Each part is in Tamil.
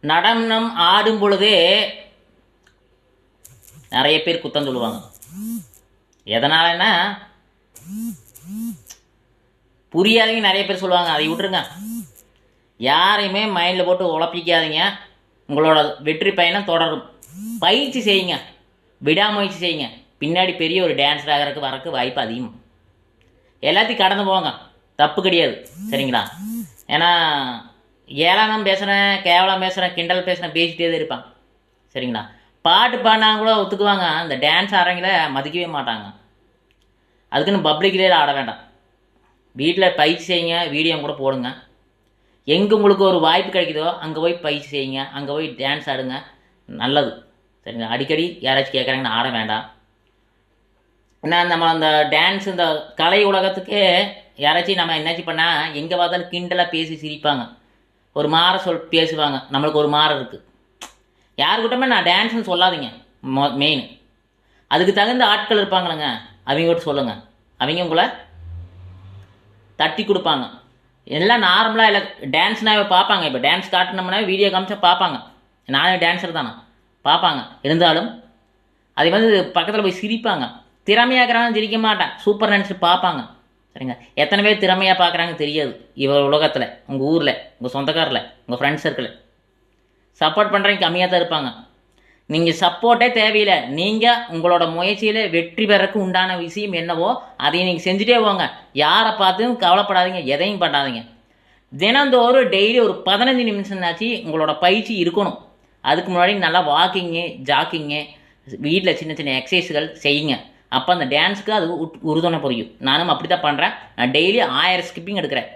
நடனம் ஆடும் பொழுதே நிறைய பேர் குத்தம் சொல்லுவாங்க. எதனாலன்னா புரியாதீங்க நிறைய பேர் சொல்லுவாங்க அதை விட்டுருங்க. யாரையுமே மைண்டில் போட்டு உழப்பிக்காதீங்க. உங்களோட வெற்றி பயணம் தொடரும். பயிற்சி செய்யுங்க. விடாமுயற்சி செய்யுங்க. பின்னாடி பெரிய ஒரு டான்ஸர் ஆகிறதுக்கு வரக்கு வாய்ப்பு அதிகம். எல்லாத்தையும் கடந்து போங்க. தப்பு கிடையாது. சரிங்களா? ஏன்னா ஏளனம் பேசுகிறேன் கேவலம் பேசுகிறேன் கிண்டல் பேசுகிறேன் பேசிட்டே தான் இருப்பான் சரிங்களா? பாட்டு பாடினா கூட ஒத்துக்குவாங்க. அந்த டான்ஸ் ஆடுறவங்கள மதிக்கவே மாட்டாங்க. அதுக்குன்னு பப்ளிக்லேயே ஆட வேண்டாம். வீட்டில் பயிற்சி செய்யுங்க வீடியோ கூட போடுங்க. எங்கே உங்களுக்கு ஒரு வாய்ப்பு கிடைக்குதோ அங்கே போய் பயிற்சி செய்யுங்க. அங்கே போய் டான்ஸ் ஆடுங்க. நல்லது. சரிங்களா? அடிக்கடி யாராச்சும் கேட்குறாங்கன்னு ஆட வேண்டாம். ஏன்னா நம்ம அந்த டான்ஸ் இந்த கலை உலகத்துக்கே யாராச்சும் நம்ம என்னாச்சும் பண்ணால் எங்கே பார்த்தாலும் கிண்டலாக பேசி சிரிப்பாங்க. ஒரு மாற சொல் பேசுவாங்க. நம்மளுக்கு ஒரு மாற இருக்குது யாருக்கிட்டமே நான் டான்ஸ்னு சொல்லாதீங்க. மொ மெயின் அதுக்கு தகுந்த ஆட்கள் இருப்பாங்களேங்க அவங்ககிட்ட சொல்லுங்கள் அவங்க உங்களை தட்டி கொடுப்பாங்க. எல்லாம் நார்மலாக இல்லை டான்ஸ்னாவே பார்ப்பாங்க. இப்போ டான்ஸ் காட்டினோம்னா வீடியோ காமிச்சா பார்ப்பாங்க. நானே டான்ஸர் தானே? பார்ப்பாங்க. இருந்தாலும் அது வந்து பக்கத்தில் போய் சிரிப்பாங்க. திறமையாக இருக்கிறவங்க சிரிக்க மாட்டேன். சூப்பர் நினச்சி பார்ப்பாங்க. சரிங்க எத்தனை பேர் திறமையாக பார்க்குறாங்க தெரியாது. இவர் உலகத்தில் உங்கள் ஊரில் உங்கள் சொந்தக்காரில் உங்கள் ஃப்ரெண்ட்ஸ் சர்க்கிளில் சப்போர்ட் பண்ணுறவங்க கம்மியாக தான் இருப்பாங்க. நீங்கள் சப்போர்ட்டே தேவையில்லை. நீங்கள் உங்களோட முயற்சியில் வெற்றி பெறக்கு உண்டான விஷயம் என்னவோ அதை நீங்கள் செஞ்சுட்டே போங்க. யாரை பார்த்தும் கவலைப்படாதீங்க எதையும் பண்ணாதீங்க. தினந்தோறும் டெய்லி ஒரு பதினஞ்சு நிமிஷம்னாச்சு உங்களோட பயிற்சி இருக்கணும். அதுக்கு முன்னாடி நல்லா வாக்கிங்கு ஜாக்கிங்கு வீட்டில் சின்ன சின்ன எக்ஸசைஸ்கள் செய்யுங்க. அப்போ அந்த டான்ஸுக்கு அது உறுதுணை புரியும். நானும் அப்படி தான் பண்ணுறேன் நான் டெய்லி ஆயிரம் ஸ்கிப்பிங் எடுக்கிறேன்.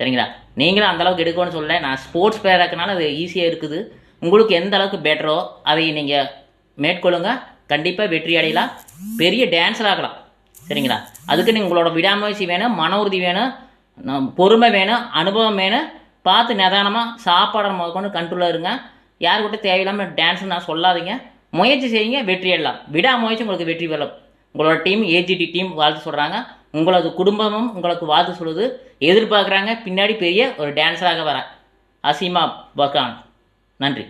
சரிங்களா? நீங்களும் அந்தளவுக்கு எடுக்கணும்னு சொல்லல. நான் ஸ்போர்ட்ஸ் பிளேயராக இருக்கனால அது ஈஸியாக இருக்குது. உங்களுக்கு எந்த அளவுக்கு பெட்டரோ அதை நீங்கள் மேற்கொள்ளுங்க. கண்டிப்பாக வெற்றி அடையலாம். பெரிய டான்ஸர் ஆகலாம். சரிங்களா? அதுக்கு நீங்கள் உங்களோட விடாமுயற்சி வேணும் மன உறுதி வேணும் பொறுமை வேணும் அனுபவம் வேணும். பார்த்து நிதானமாக சாப்பாடை முதற்கொண்டு கண்ட்ரோலாக இருங்க. யாருக்கிட்ட தேவையில்லாமல் டான்ஸ் நான் சொல்லாதீங்க. முயற்சி செய்யுங்க வெற்றி அடையலாம். விடாமுயற்சி உங்களுக்கு வெற்றி பெறலாம் உங்களோட டீம் ஏஜிடி டீம் வாழ்த்து சொல்கிறாங்க உங்களது குடும்பமும் உங்களுக்கு வாழ்த்து சொல்லுது. எதிர்பார்க்குறாங்க பின்னாடி பெரிய ஒரு டான்ஸராக வர அசீமா பகான் நன்றி.